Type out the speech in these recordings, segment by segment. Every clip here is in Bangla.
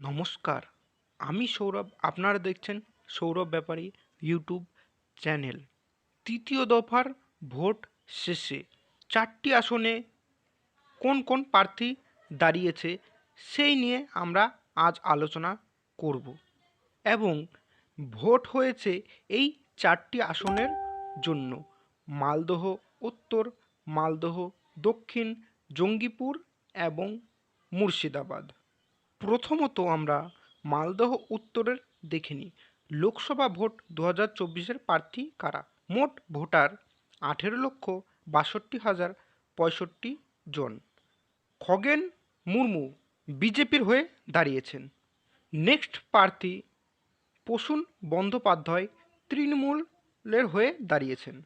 নমস্কার। আমি সৌরভ, আপনারা দেখছেন সৌরভ ব্যাপারী ইউটিউব চ্যানেল। তৃতীয় দফার ভোট শেষে চারটি আসনে কোন কোন প্রার্থী দাঁড়িয়েছে সেই নিয়ে আমরা আজ আলোচনা করব এবং ভোট হয়েছে এই চারটি আসনের জন্য। মালদহ, উত্তর মালদহ, দক্ষিণ জঙ্গিপুর এবং মুর্শিদাবাদ। প্রথমত আমরা মালদহ উত্তরের দেখে নিই। লোকসভা ভোট দু হাজার চব্বিশের প্রার্থী কারা? মোট ভোটার আঠেরো লক্ষ বাষট্টি হাজার পঁয়ষট্টি জন। খগেন মুর্মু বিজেপির হয়ে দাঁড়িয়েছেন। নেক্সট প্রার্থী প্রসূন বন্দ্যোপাধ্যায় তৃণমূলের হয়ে দাঁড়িয়েছেন।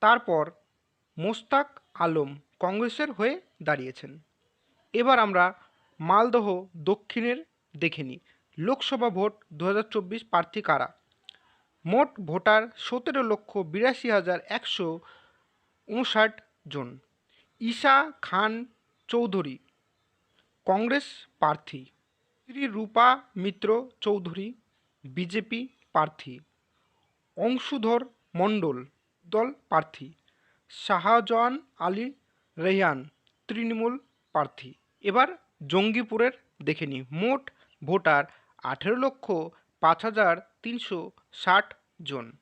তারপর মোস্তাক আলম কংগ্রেসের হয়ে দাঁড়িয়েছেন। এবার আমরা মালদহ দক্ষিণের দেখে নিই লোকসভা ভোট দু হাজার চব্বিশ প্রার্থী কারা? মোট ভোটার সতেরো লক্ষ বিরাশি হাজার একশো উনষাট জন। ঈশা খান চৌধুরী, কংগ্রেস প্রার্থী। শ্রী রূপা মিত্র চৌধুরী, বিজেপি প্রার্থী। অংশুধর মণ্ডল দল প্রার্থী। শাহজাহান আলী রেহান তৃণমূল প্রার্থী। এবার জঙ্গিপুরের দেখে নিই। মোট ভোটার আঠেরো লক্ষ পাঁচ হাজার তিনশো ষাট জন।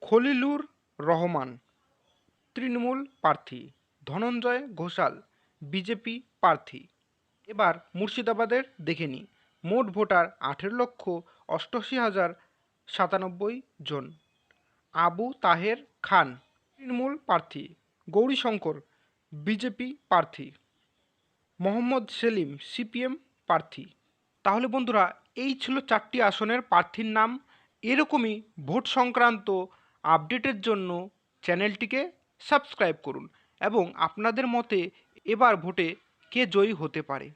খলিলুর রহমান, তৃণমূল প্রার্থী। ধনঞ্জয় ঘোষাল, বিজেপি প্রার্থী। এবার মুর্শিদাবাদের দেখে নিই। মোট ভোটার আঠেরো লক্ষ অষ্টআশি হাজার সাতানব্বই জন। আবু তাহের খান, তৃণমূল প্রার্থী। গৌরীশঙ্কর, বিজেপি প্রার্থী। মোহাম্মদ সেলিম, সিপিএম প্রার্থী। তাহলে বন্ধুরা, এই ছিল চারটি আসনের প্রার্থীর নাম। এরকমই ভোট সংক্রান্ত আপডেটের জন্য চ্যানেলটিকে সাবস্ক্রাইব করুন এবং আপনাদের মতে এবার ভোটে কে জয়ী হতে পারে।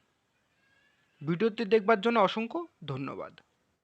ভিডিওতে দেখবার জন্য অসংখ্য ধন্যবাদ।